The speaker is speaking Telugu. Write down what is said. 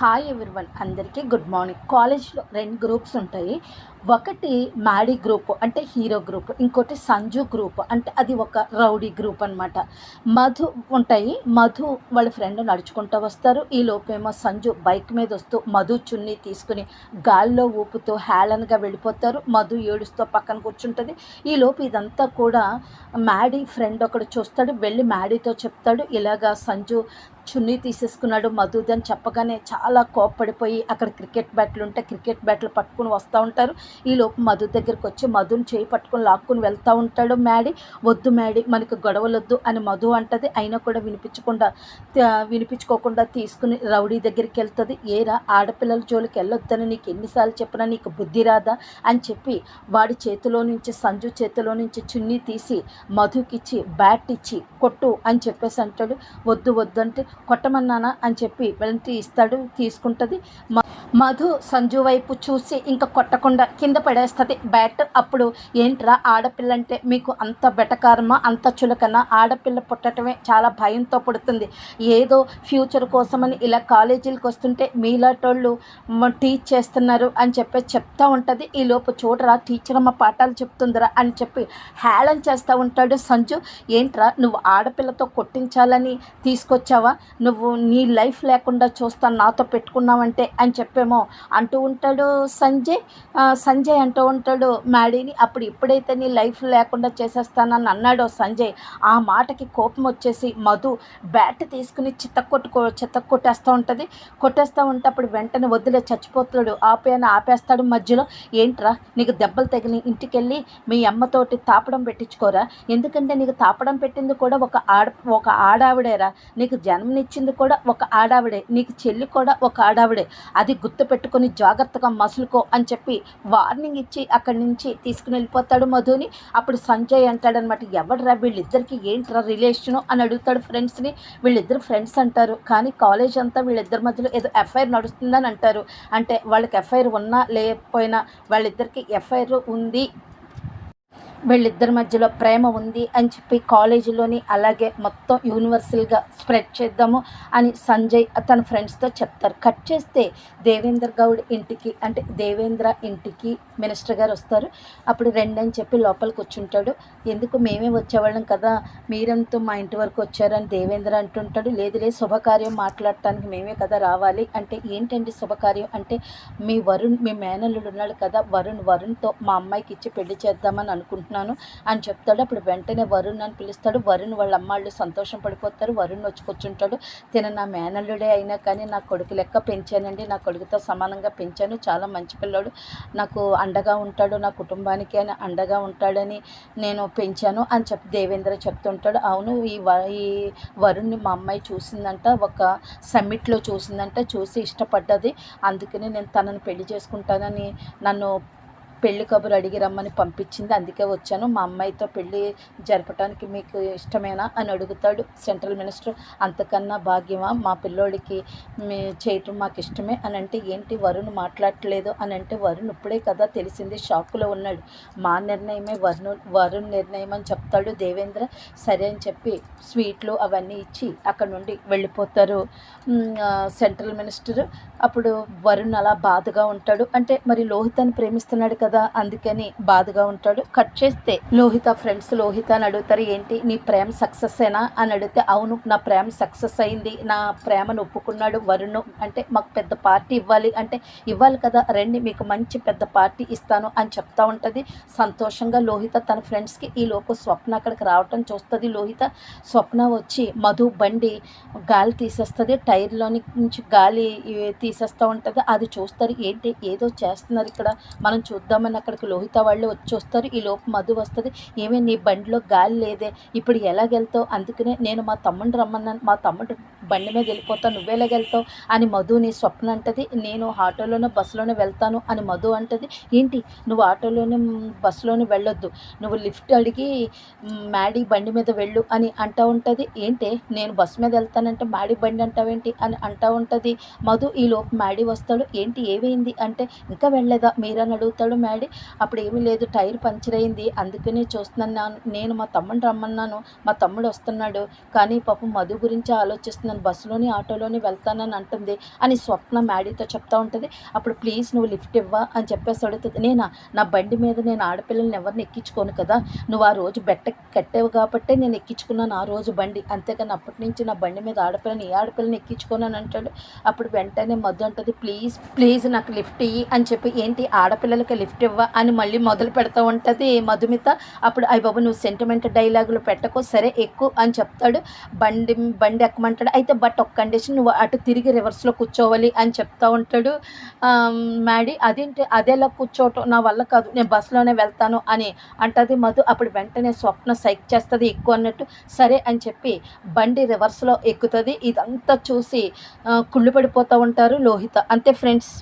హాయ్ ఎవ్రీవన్ అందరికీ గుడ్ మార్నింగ్ కాలేజ్లో రెండు గ్రూప్స్ ఉంటాయి. ఒకటి మ్యాడీ గ్రూప్ అంటే హీరో గ్రూప్ ఇంకోటి సంజు గ్రూప్ అంటే అది ఒక రౌడీ గ్రూప్ అనమాట మధు ఉంటాయి మధు వాళ్ళ ఫ్రెండ్ నడుచుకుంటూ వస్తారు. ఈ లోపేమో సంజు బైక్ మీద వస్తూ మధు చున్నీ తీసుకుని గాల్లో ఊపుతూ హేళనగా వెళ్ళిపోతారు. మధు ఏడుస్తూ పక్కన కూర్చుంటుంది. ఈ లోపు ఇదంతా కూడా మ్యాడీ ఫ్రెండ్ ఒకడు చూస్తాడు వెళ్ళి మ్యాడీతో చెప్తాడు. ఇలాగా సంజు చున్నీ తీసేసుకున్నాడు మధుదని చెప్పగానే చాలా కోప్పడిపోయి అక్కడ క్రికెట్ బ్యాట్లు ఉంటే క్రికెట్ బ్యాట్లు పట్టుకుని వస్తూ ఉంటారు. ఈలోపు మధు దగ్గరికి వచ్చి మధుని చేయి పట్టుకుని లాక్కుని వెళ్తూ ఉంటాడు. మ్యాడీ వద్దు మ్యాడీ మనకి గొడవలొద్దు అని మధు అంటది. అయినా కూడా వినిపించకుండా వినిపించుకోకుండా తీసుకుని రౌడీ దగ్గరికి వెళ్తుంది. ఏరా ఆడపిల్లల జోలికి వెళ్ళొద్దని నీకు ఎన్నిసార్లు చెప్పినా నీకు బుద్ధి రాదా అని చెప్పి వాడి చేతిలో నుంచి సంజు చేతిలో నుంచి చున్నీ తీసి మధుకిచ్చి బ్యాట్ ఇచ్చి కొట్టు అని చెప్పేసి అంటాడు. వద్దు వద్దు అంటే కొట్టమన్నానా అని చెప్పి వెంటనే ఇస్తాడు తీసుకుంటుంది. మధు సంజు వైపు చూసి ఇంకా కొట్టకుండా కింద పడేస్తుంది. బ్యాట్ అప్పుడు ఏంట్రా ఆడపిల్ల అంటే మీకు అంత బెటకారమా అంత చులకన? ఆడపిల్ల పుట్టడమే చాలా భయంతో పుడుతుంది. ఏదో ఫ్యూచర్ కోసమని ఇలా కాలేజీలకు వస్తుంటే మీలాటోళ్ళు టీచ్ చేస్తున్నారు అని చెప్పి చెప్తూ ఉంటుంది. ఈ లోపు చూడరా టీచర్ అమ్మ పాఠాలు చెప్తుందిరా అని చెప్పి హేళన చేస్తూ ఉంటాడు సంజు. ఏంట్రా నువ్వు ఆడపిల్లతో కొట్టించాలని తీసుకొచ్చావా? నువ్వు నీ లైఫ్ లేకుండా చూస్తా నాతో పెట్టుకున్నావంటే అని చెప్పి చెప్పేమో అంటూ ఉంటాడు సంజయ్. సంజయ్ అంటూ ఉంటాడు మ్యాడీని అప్పుడు ఇప్పుడైతే నీ లైఫ్ లేకుండా చేసేస్తానని అన్నాడో సంజయ్. ఆ మాటకి కోపం వచ్చేసి మధు బ్యాట్ తీసుకుని చిత్త కొట్టుకో చిత్త కొట్టేస్తూ ఉంటుంది. కొట్టేస్తూ ఉంటే అప్పుడు వెంటనే వదిలే చచ్చిపోతాడు. ఆపేయని ఆపేస్తాడు మధ్యలో. ఏంట్రా నీకు దెబ్బలు తగిలి ఇంటికి వెళ్ళి మీ అమ్మతోటి తాపడం పెట్టించుకోరా? ఎందుకంటే నీకు తాపడం పెట్టింది కూడా ఒక ఆడ ఒక ఆడావిడేరా. నీకు జన్మనిచ్చింది కూడా ఒక ఆడావిడే. నీకు చెల్లి కూడా ఒక ఆడావిడే. అది గుర్తు పెట్టుకొని జాగ్రత్తగా మసులుకో అని చెప్పి వార్నింగ్ ఇచ్చి అక్కడి నుంచి తీసుకుని వెళ్ళిపోతాడు మధుని. అప్పుడు సంజయ్ అంటాడనమాట ఎవడరా వీళ్ళిద్దరికి ఏంట్రా రిలేషను అని అడుగుతాడు ఫ్రెండ్స్ని వీళ్ళిద్దరు ఫ్రెండ్స్ అంటారు కానీ కాలేజ్ అంతా వీళ్ళిద్దరి మధ్యలో ఏదో ఎఫ్ఐఆర్ నడుస్తుందని అంటారు. అంటే వాళ్ళకి ఎఫ్ఐఆర్ ఉన్నా లేకపోయినా వాళ్ళిద్దరికి ఎఫ్ఐఆర్ ఉంది. వీళ్ళిద్దరి మధ్యలో ప్రేమ ఉంది అని చెప్పి కాలేజీలోని అలాగే మొత్తం యూనివర్సల్గా స్ప్రెడ్ చేద్దాము అని సంజయ్ తన ఫ్రెండ్స్తో చెప్తారు. కట్ చేస్తే దేవేంద్ర గౌడ్ ఇంటికి అంటే దేవేంద్ర ఇంటికి మినిస్టర్ గారు వస్తారు. అప్పుడు రెండని చెప్పి లోపలికి వచ్చుంటాడు ఎందుకు మేమే వచ్చేవాళ్ళం కదా? మీరంతా మా ఇంటి వరకు వచ్చారని దేవేంద్ర అంటుంటాడు. లేదు లేదు శుభకార్యం మాట్లాడటానికి మేమే కదా రావాలి. అంటే ఏంటండి శుభకార్యం? అంటే మీ వరుణ్ మీ మేనల్లుడు ఉన్నాడు కదా వరుణ్ వరుణ్తో మా అమ్మాయికి ఇచ్చి పెళ్ళి చేద్దామని అనుకుంటున్నాను అని చెప్తాడు అప్పుడు వెంటనే వరుణ్ అని పిలుస్తాడు. వరుణ్ వాళ్ళ అమ్మాళ్ళు సంతోషం పడిపోతారు. వరుణ్ వచ్చి కూర్చుంటాడు. తిన నా మేనల్లుడే అయినా కానీ నా కొడుకు లెక్క పెంచానండి. నా కొడుకుతో సమానంగా పెంచాను. చాలా మంచి పిల్లాడు. నాకు అండగా ఉంటాడు. నా కుటుంబానికి అని అండగా ఉంటాడని నేను పెంచాను అని చెప్పి దేవేంద్ర చెప్తుంటాడు. అవును ఈ వ ఈ వరుణ్ని మా అమ్మాయి చూసిందంట. ఒక సమ్మిట్లో చూసిందంట. చూసి ఇష్టపడ్డది. అందుకని నేను తనని పెళ్ళి చేసుకుంటానని నన్ను పెళ్ళి కబురు అడిగి రమ్మని పంపించింది. అందుకే వచ్చాను. మా అమ్మాయితో పెళ్ళి జరపడానికి మీకు ఇష్టమేనా అని అడుగుతాడు సెంట్రల్ మినిస్టర్. అంతకన్నా భాగ్యమా? మా పిల్లోడికి మీ చేయటం మాకు ఇష్టమే అని అంటే ఏంటి? వరుణ్ మాట్లాడట్లేదు అని అంటే వరుణ్ ఇప్పుడే కదా తెలిసింది. షాకులో ఉన్నాడు. మా నిర్ణయమే వరుణ్ వరుణ్ నిర్ణయం అని చెప్తాడు దేవేంద్ర. సరే అని చెప్పి స్వీట్లు అవన్నీ ఇచ్చి అక్కడ నుండి వెళ్ళిపోతారు. Central minister. అప్పుడు వరుణ్ అలా బాధగా ఉంటాడు. అంటే మరి లోహితని ప్రేమిస్తున్నాడు కదా అందుకని బాధగా ఉంటాడు. కట్ చేస్తే లోహిత ఫ్రెండ్స్ లోహిత అని అడుగుతారు ఏంటి నీ ప్రేమ సక్సెస్ ఏనా? అని అడిగితే అవును నా ప్రేమ సక్సెస్ అయింది నా ప్రేమను ఒప్పుకున్నాడు వరుణ్ అంటే మాకు పెద్ద పార్టీ ఇవ్వాలి అంటే ఇవ్వాలి కదా రండి మీకు మంచి పెద్ద పార్టీ ఇస్తాను అని చెప్తా ఉంటుంది. సంతోషంగా లోహిత తన ఫ్రెండ్స్కి ఈ లోపు స్వప్న అక్కడికి రావటం చూస్తుంది. లోహిత స్వప్న వచ్చి మధు బండి గాలి తీసేస్తుంది. టైర్లోని నుంచి గాలి తీసేస్తూ ఉంటుంది. అది చూస్తారు ఏంటి ఏదో చేస్తున్నారు ఇక్కడ? మనం చూద్దాం చూద్దామని అక్కడికి లోహిత వాళ్ళు వచ్చి వస్తారు. ఈ లోపు మధు వస్తుంది. ఏమే నీ బండిలో గాలి లేదే. ఇప్పుడు ఎలాగెళ్తావు అందుకనే నేను మా తమ్ముడు రమ్మన్నాను మా తమ్ముడు బండి మీద వెళ్ళిపోతాను నువ్వెలాగెళ్తావు అని మధు నీ స్వప్న అంటది. నేను ఆటోలోనే బస్సులోనే వెళ్తాను అని మధు అంటది. ఏంటి? నువ్వు ఆటోలోనే బస్సులోనే వెళ్ళొద్దు. నువ్వు లిఫ్ట్ అడిగి మ్యాడీ బండి మీద వెళ్ళు అని అంటూ ఉంటుంది. ఏంటి? నేను బస్సు మీద వెళ్తానంటే మ్యాడీ బండి అంటావేంటి అని అంటూ ఉంటుంది. మధు ఈ లోపు మ్యాడీ వస్తాడు. ఏంటి? ఏమైంది? అంటే ఇంకా వెళ్ళలేదా? మీరని అడుగుతాడు మ్యాడీ అప్పుడు ఏమీ లేదు టైర్ పంచర్ అయింది. అందుకనే చూస్తున్నాను. నా- నేను మా తమ్ముడిని రమ్మన్నాను. మా తమ్ముడు వస్తున్నాడు. కానీ పాపం మధు గురించి ఆలోచిస్తున్నాను. బస్సులోని ఆటోలోని వెళ్తానని అంటుంది అని స్వప్న మ్యాడీతో చెప్తా ఉంటుంది. అప్పుడు ప్లీజ్ నువ్వు లిఫ్ట్ ఇవ్వా అని చెప్పేసి అడుగుతుంది. నేనా? నా బండి మీద నేను ఆడపిల్లల్ని ఎవరిని ఎక్కించుకోను కదా? నువ్వు ఆ రోజు బెట్ట కట్టావు కాబట్టే నేను ఎక్కించుకున్నాను ఆ రోజు బండి. అంతేకాని అప్పటి నుంచి నా బండి మీద ఆడపిల్లని ఏ ఆడపిల్లని ఎక్కించుకోనని అంటాడు. అప్పుడు వెంటనే మధు అంటుంది ప్లీజ్ ప్లీజ్ నాకు లిఫ్ట్ ఇయ్యి అని చెప్పి ఏంటి? ఆడపిల్లలకి లిఫ్ట్ ఇవ్వ అని మళ్ళీ మొదలు పెడతా ఉంటుంది. మధుమిత అప్పుడు అయ్యి బాబు నువ్వు సెంటిమెంట్ డైలాగులు పెట్టకు సరే ఎక్కువ అని చెప్తాడు. బండి బండి ఎక్కమంటాడు. అయితే బట్ ఒక కండిషన్ నువ్వు అటు తిరిగి రివర్స్లో కూర్చోవాలి అని చెప్తా ఉంటాడు. మ్యాడీ అదేంటి అదేలా కూర్చోవటం నా వల్ల కాదు నేను బస్సులోనే వెళ్తాను అని అంటది మధు. అప్పుడు వెంటనే స్వప్న సైక్ చేస్తుంది ఎక్కువ అన్నట్టు. సరే అని చెప్పి బండి రివర్స్లో ఎక్కుతుంది. ఇదంతా చూసి కుళ్ళు పడిపోతూ ఉంటారు లోహిత. అంతే ఫ్రెండ్స్